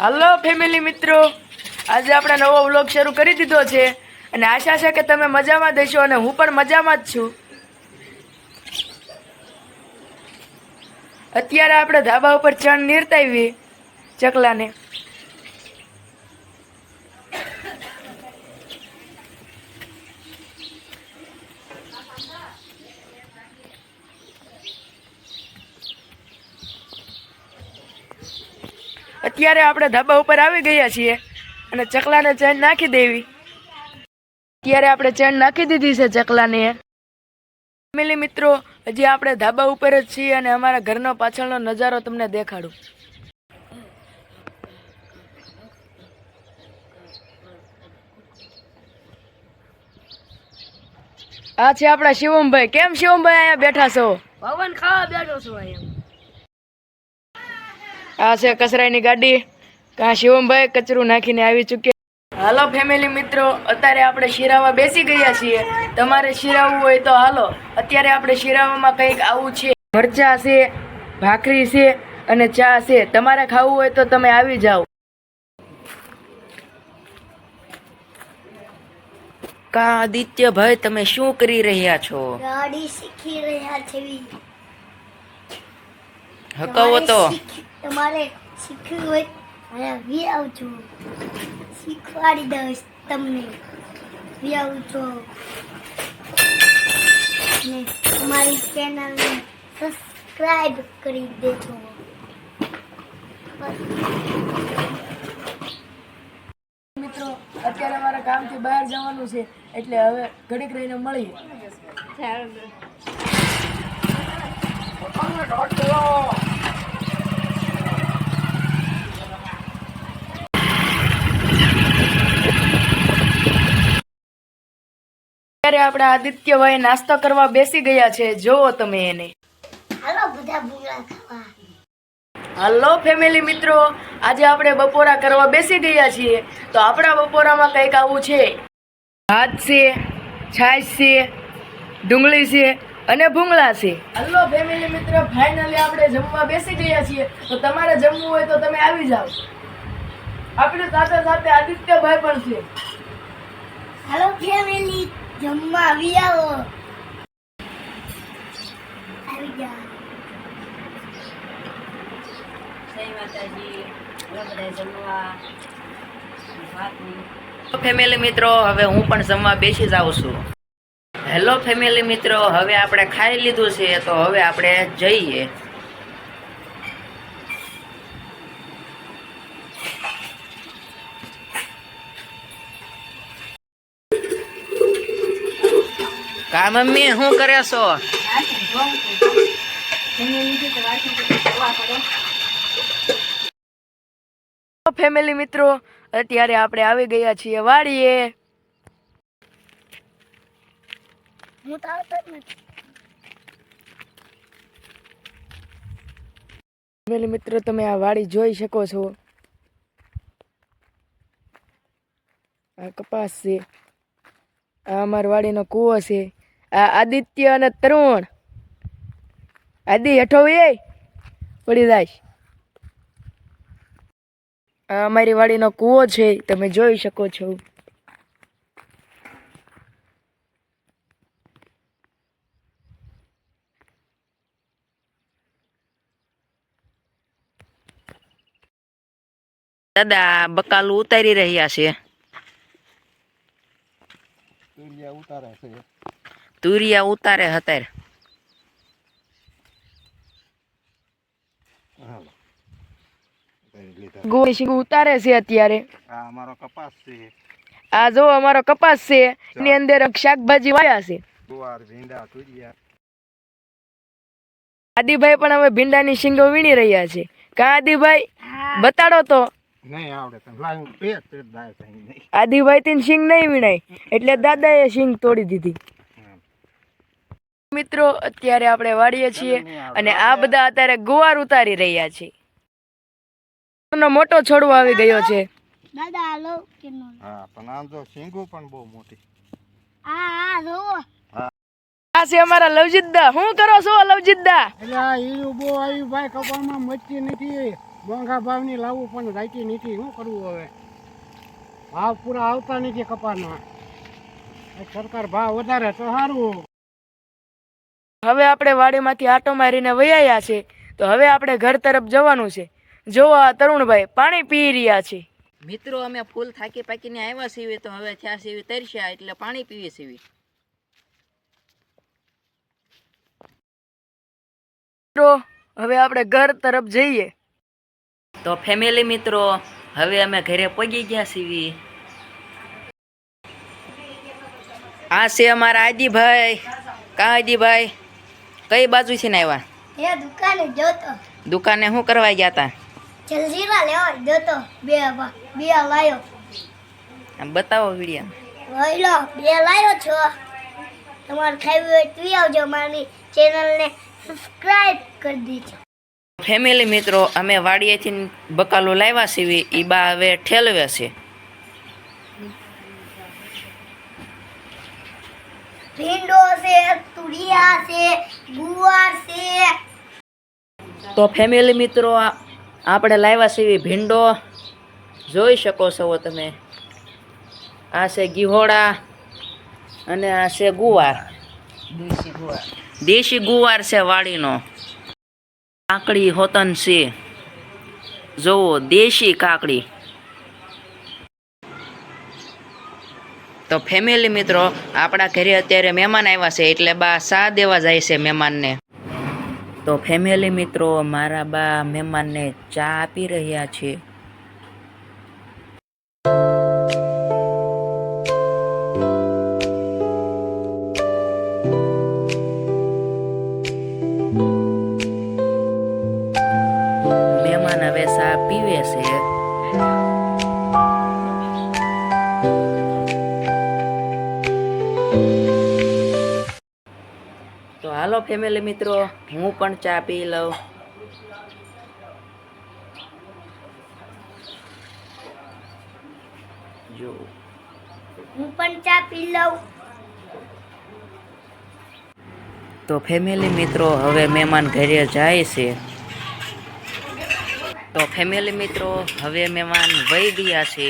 હાલો family મિત્રો. આજે આપણે નવો વ્લોગ શરૂ કરી દીધો છે અને આશા છે કે તમે મજામાં દેશો અને હું પણ મજામાં જ છું. અત્યારે આપણે ધાબા ઉપર ચણ નીરતાવી ચકલાને. અત્યારે આપણે ધાબા ઉપર આવી ગયા છીએ અને ચકલાને ચેન નાખી દેવી. અત્યારે આપણે ચેન નાખી દીધી છે ચકલાને. ફેમિલી મિત્રો, હજી આપણે ધાબા ઉપર જ છીએ અને અમારા ઘરનો પાછળનો નજારો તમને દેખાડું. આ છે આપણા શિવમભાઈ. કેમ શિવમભાઈ અહીંયા બેઠા છો? પવન ખાવા બેઠો છું અહીંયા. આ છે કચરાની ગાડી. કાં શિવમભાઈ કચરું નાખીને આવી ચૂક્યા. હાલો ફેમિલી મિત્રો અત્યારે આપણે શિરાવા બેસી ગયા છીએ. તમારે શિરાવવું હોય તો હાલો અત્યારે આપણે શિરાવામાં કંઈક આવું છે. મરચા છે ભાખરી છે અને ચા છે. તમારે ખાવું હોય તો તમે આવી જાઓ. કા આદિત્યભાઈ તમે શું કરી રહ્યા છો? ગાડી શીખી રહ્યા છે. હકાવો તો. તમારે શીખવું હોય અને વી આવજો શીખવાડી દઈશ તમને. વી આવજો ને તમારી ચેનલને સબસ્ક્રાઈબ કરી દેજો. મિત્રો અત્યારે અમારા કામથી બહાર જવાનું છે એટલે હવે ઘડીક રહીને મળીએ. અત્યારે આપણે આદિત્યભાઈ નાસ્તો કરવા બેસી ગયા છે. જોવો તમે એને. હાલો બધા ભૂંગળા ખાવા. હાલો ફેમિલી મિત્રો. આજે આપણે બપોરા કરવા બેસી ગયા છીએ. તો આપણા બપોરામાં કંઈક આવું છે. ભાત છે છાશ છે ડુંગળી છે અને ભૂંગળા છે. હલો ફેમિલી મિત્ર ફાઇનલી આપણે જમવા બેસી ગયા છીએ. તો તમારે જમવું હોય તો તમે આવી જાઓ. આપણી સાથે સાથે આદિત્યભાઈ પણ છે. હાલો ફેમિલી જમવા આવી આવો. આવી જાઓ ફેમિલી મિત્રો હવે હું પણ જમવા બેસી જાઉં છું. હેલો ફેમિલી મિત્રો હવે આપણે ખાઈ લીધું છે તો હવે આપણે જઈએ. કા મમ્મી શું કરે છો? ફેમિલી મિત્રો અત્યારે આપણે આવી ગયા છીએ વાડીએ. હું તો આવતો જ નથી. ફેમિલી મિત્રો તમે આ વાડી જોઈ શકો છો. આ કપાસ છે. આ અમારી વાડીનો કૂવો છે. આદિત્ય અને તરુણ. આદિ હેઠો એ પડી જાય. આ અમારી વાડીનો કૂવો છે તમે જોઈ શકો છો. દાદા બકાલું ઉતારી રહ્યા છે. તુરિયા ઉતારે હતાર. ગોળ ઉતારે છે અત્યારે. આ અમારો કપાસ છે. આ જો અમારો કપાસ છે એની અંદર શાકભાજી વાયા છે. ગુવાર ભીંડા તુરિયા. આદિભાઈ પણ હવે ભીંડાની શીંગો વીણી રહ્યા છે. કા આદિભાઈ બતાડો તો. નહીં આવડે આદિભાઈ થી શીંગ નહીં વીણાય. એટલે દાદાએ શીંગ તોડી દીધી. મિત્રો અત્યારે આપણે વાળીએ છીએ અને આ બધા અત્યારે ગુવાર ઉતારી રહ્યા છે. મોટો છોડવો આવી ગયો છે. દાદા હાલો કે હા પણ આમ જો શીંગું પણ બહુ મોટી. આ આ જોવો આ છે અમારા લવજીતદા. શું કરો છો લવજીતદા? હીરું બહુ આવ્યું ભાઈ કપાળમાં મચતી નથી. મોંઘા ભાવની લાવવું પણ રાઈતી નથી. શું કરવું હવે? ભાવ પૂરા આવતા નથી કપાના એ સરકાર ભાવ વધારે તો સારું. હવે આપણે વાડીમાંથી આટો મારીને વૈયા છે તો હવે આપણે ઘર તરફ જવાનું છે. જો આ તરુણભાઈ પાણી પી રહ્યા છે. મિત્રો અમે ફૂલ થાકી પાકીને આવ્યા છીએ તો હવે થયા સીવી તરસ્યા એટલે પાણી પીવી સીવી મિત્રો હવે આપણે ઘર તરફ જઈએ. તો ફેમિલી મિત્રો હવે અમે ઘરે પગી ગયા છીએ. આ છે અમારા આજીભાઈ કા આદિભાઈ? કઈ બાજુથી ને આવ્યા? એ દુકાને જોતો દુકાને શું કરવા ગયા હતા જલજીરા લેવા જોતો બે બે લાયો. બતાવો વીડિયો. વઈલો બે લાયો છો. તમારે ખાવી હોય તો આવજો મારી ચેનલને સબસ્ક્રાઇબ કરી દેજો. ફેમિલી મિત્રો અમે વાડીએથી બકાલો લાવ્યા છીએ એ બા હવે ઠેલવે છે. ભીંડો છે તુરિયા છે ગુવાર છે. તો ફેમિલી મિત્રો આપણે લાવ્યા છીએ ભીંડો. જોઈ શકો છો તમે. આ છે ગિહોળા અને આ છે ગુવાર. દેશી ગુવાર. દેશી ગુવાર છે વાડીનો. કાકડી હોતન છે. જોવો દેશી કાકડી. તો ફેમિલી મિત્રો, આપણા ઘરે અત્યારે મહેમાન આવ્યા છે, એટલે બા સા દેવા જાય છે મહેમાનને. તો ફેમિલી મિત્રો, મારા બા મહેમાનને ચા આપી રહ્યા છે. હાલો ફેમિલી મિત્રો હું પણ ચા પી લઉં. જો. હું પણ ચા પી લઉં. તો ફેમિલી મિત્રો હવે મહેમાન ઘરે જાય છે. તો ફેમિલી મિત્રો હવે મહેમાન વહી ગયા છે.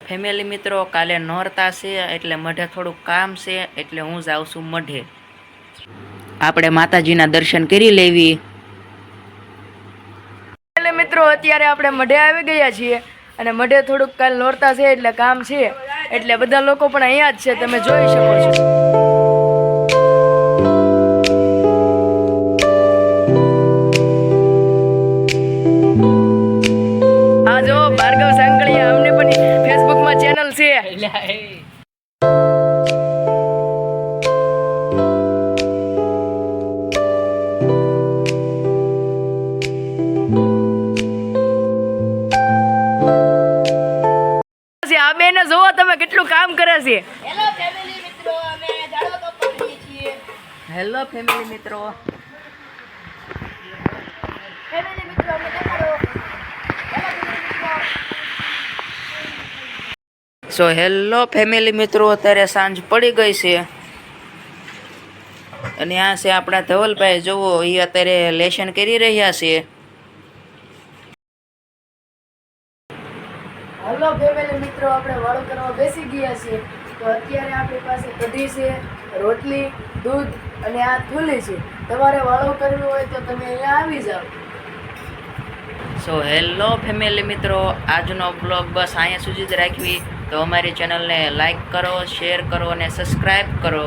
ફેમિલી મિત્રો કાલે નોરતા છે એટલે મઢે થોડુંક કામ છે એટલે હું જાઉં છું મઢે. આપણે માતાજીના દર્શન કરી લેવી. એટલે મિત્રો, અત્યારે આપણે મઢે આવી ગયા છીએ અને મઢે થોડુંક કાલ નોરતા છે એટલે કામ છે. એટલે બધા લોકો પણ અહીંયા જ છે, તમે જોઈ શકો છો. તમે કેટલું કામ કરે છે? હેલો ફેમિલી મિત્રો સો હેલો ફેમિલી મિત્રો. અત્યારે સાંજ પડી ગઈ છે. અને આ છે આપણા ધવલભાઈ જુઓ એ અત્યારે લેશન કરી રહ્યા છે. હલો ફેમિલી મિત્રો આપણે વાળું કરવા બેસી ગયા છીએ. તો અત્યારે આપણી પાસે કઢી છે, રોટલી, દૂધ અને આ થૂલી છે. તમારે વાળો કરવી હોય તો તમે અહીંયા આવી જાઓ. સો હેલો ફેમિલી મિત્રો. આજનો બ્લોગ બસ અહીંયા સુધી જ રાખવી. તો અમારી ચેનલને લાઈક કરો શેર કરો અને સબસ્ક્રાઈબ કરો.